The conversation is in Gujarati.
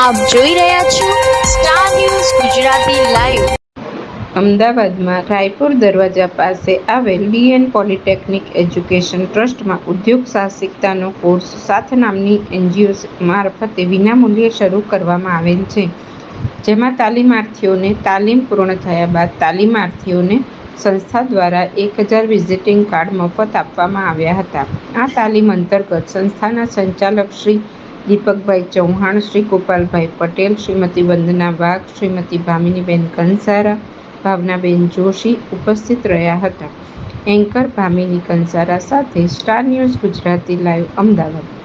આપ જોઈ રહ્યા છો સ્ટાર ન્યૂઝ ગુજરાતી લાઈવ અમદાવાદમાં રાયપુર દરવાજા પાસે આવેલ ડીએન પોલિટેકનિક એજ્યુકેશન ટ્રસ્ટમાં ઉદ્યોગ સાહસિકતાનો કોર્સ સાથ નામની એનજીઓ મારફતે વિનામૂલ્યે શરૂ કરવામાં આવેલ છે. જેમાં તાલીમાર્થીઓને તાલીમ પૂર્ણ થયા બાદ તાલીમાર્થીઓને સંસ્થા દ્વારા એક હજાર વિઝિટિંગ કાર્ડ મફત આપવામાં આવ્યા હતા. આ તાલીમ અંતર્ગત સંસ્થાના સંચાલક શ્રી દીપકભાઈ ચૌહાણ, શ્રી ગોપાલભાઈ પટેલ, શ્રીમતી વંદના વાઘ, શ્રીમતી ભામિનીબેન કંસારા, ભાવનાબેન જોશી ઉપસ્થિત રહ્યા હતા. એન્કર ભામિની કંસારા સાથે star news Gujarati live Ahmedabad.